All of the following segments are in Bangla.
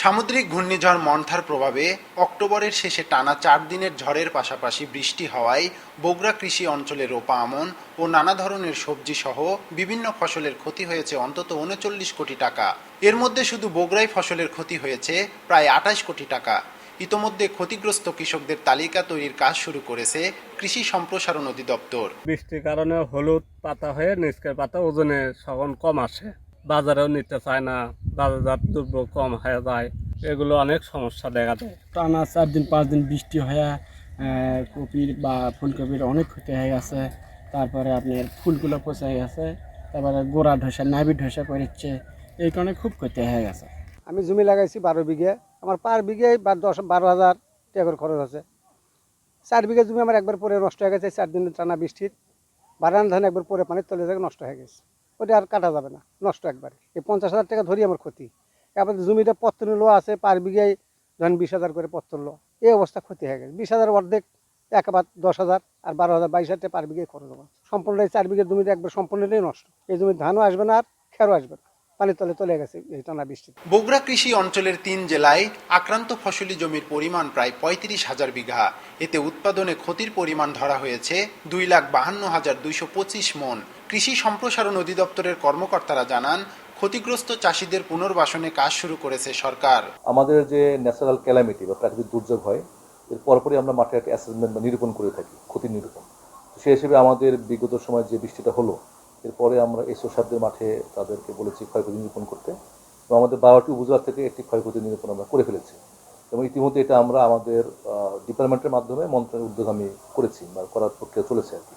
সামুদ্রিক ঘূর্ণিঝড় মন্থার প্রভাবে অক্টোবরের শেষে টানা চার দিনের ঝড়ের পাশাপাশি বৃষ্টি হওয়ায় বগুড়া কৃষি অঞ্চলে রোপা আমন ও নানা ধরনের সবজি সহ বিভিন্ন ফসলের ক্ষতি হয়েছে অন্তত উনচল্লিশ কোটি টাকা। এর মধ্যে শুধু বগুড়ায় ফসলের ক্ষতি হয়েছে প্রায় আঠাশ কোটি টাকা। ইতোমধ্যে ক্ষতিগ্রস্ত কৃষকদের তালিকা তৈরির কাজ শুরু করেছে কৃষি সম্প্রসারণ অধিদপ্তর। বৃষ্টির কারণে হলুদ পাতা হয়ে নিচকের পাতা ওজনে সগন কম আসে। বাজারেও নিতে চায় না বাজারজাত দ্রব্য কম হয়ে যায় এগুলো অনেক সমস্যা দেখা দেয়। টানা চার দিন পাঁচ দিন বৃষ্টি হয়ে কপির বা ফুলকপির অনেক ক্ষতি হয়ে গেছে। তারপরে আপনার ফুলগুলো পচে গেছে তারপরে গোড়া ধসে নাবি ধসে পড়েছে এই কারণে খুব ক্ষতি হয়ে গেছে। আমি জমি লাগাইছি বারো বিঘে আমার পার বিঘে বা দশ বারো হাজার টাকা করে খরচ আছে। চার বিঘে জমি আমার একবার পরে নষ্ট হয়ে গেছে চার দিন টানা বৃষ্টির বারান ধান একবার পরে পানির তলে থেকে নষ্ট হয়ে গেছে। ওটা আর কাটা যাবে না, নষ্ট একবারে। এই পঞ্চাশ হাজার টাকা ধরি আমার ক্ষতি। এবার জমিটা পত্তন লো আছে, পার বিঘায় ধরেন বিশ হাজার করে পত্তন লো। এই অবস্থা ক্ষতি হয়ে গেছে। বিশ হাজার অর্ধেক একবার দশ হাজার, আর বারো হাজার, বাইশ হাজার টাকা পার বিঘায় খরচ হবে। সম্পূর্ণ চার বিঘের জমিতে একবার সম্পূর্ণটাই নষ্ট। এই জমির ধানও আসবে না আর খেরও আসবে না। পানির তলে চলে গেছে এই টানা বৃষ্টিতে বগুড়া কৃষি অঞ্চলের তিন জেলায় আক্রান্ত ফসলি জমির পরিমাণ প্রায় পঁয়ত্রিশ হাজার বিঘা। এতে উৎপাদনে ক্ষতির পরিমাণ ধরা হয়েছে দুই লাখ বাহান্ন হাজার দুইশো পঁচিশ মন। কৃষি সম্প্রসারণ অধিদপ্তরের কর্মকর্তারা জানান ক্ষতিগ্রস্ত চাষিদের পুনর্বাসনে কাজ শুরু করেছে সরকার। আমাদের যে ন্যাচারাল ক্যালামিটি বা প্রাকৃতিক দুর্যোগ হয় এর পরপরই আমরা মাঠে একটা অ্যাসেসমেন্ট বা নিরূপণ করে থাকি ক্ষতি নিরূপণ। সেই হিসেবে আমাদের বিগত সময় যে বৃষ্টিটা হলো এরপরে আমরা এসও সাহেবদের মাঠে তাদেরকে বলেছি ক্ষয়ক্ষতি নিরূপণ করতে এবং আমাদের বারোটি উপজেলা থেকে একটি ক্ষয়ক্ষতি নিরূপণ আমরা করে ফেলেছি। এবং ইতিমধ্যে এটা আমরা আমাদের ডিপার্টমেন্টের মাধ্যমে মন্ত্রণালয়ের উদ্যোগ আমি করেছি বা করার প্রক্রিয়া চলেছে আর কি।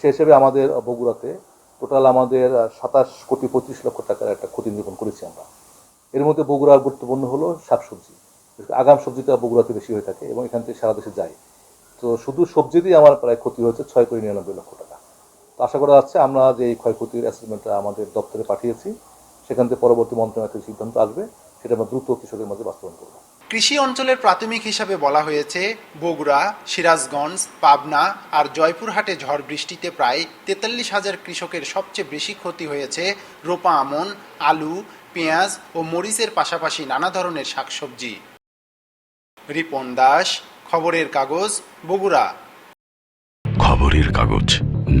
সেই হিসেবে আমাদের বগুড়াতে টোটাল আমাদের সাতাশ কোটি পঁচিশ লক্ষ টাকার একটা ক্ষতি নিরূপণ করেছি আমরা। এর মধ্যে বগুড়ার গুরুত্বপূর্ণ হলো শাকসবজি। আগাম সবজিটা বগুড়াতে বেশি হয়ে থাকে এবং এখান থেকে সারা দেশে যায়। তো শুধু সবজিতেই আমার প্রায় ক্ষতি হয়েছে ছয় কোটি নিরানব্বই লক্ষ টাকা। তো আশা করা যাচ্ছে আমরা যে এই ক্ষয়ক্ষতির অ্যাসেসমেন্টটা আমাদের দপ্তরে পাঠিয়েছি সেখান থেকে পরবর্তী মন্ত্রণালয় থেকে সিদ্ধান্ত আসবে সেটা আমরা দ্রুত কৃষকের মাঝে বাস্তবায়ন করব। কৃষি অঞ্চলের প্রাথমিক হিসাবে বলা হয়েছে বগুড়া সিরাজগঞ্জ পাবনা আর জয়পুরহাটে ঝড় বৃষ্টিতে প্রায় তেতাল্লিশ হাজার কৃষকের সবচেয়ে বেশি ক্ষতি হয়েছে রোপা আমন আলু পেঁয়াজ ও মরিচের পাশাপাশি নানা ধরনের শাকসবজি। রিপন দাস খবরের কাগজ বগুড়া। খবরের কাগজ।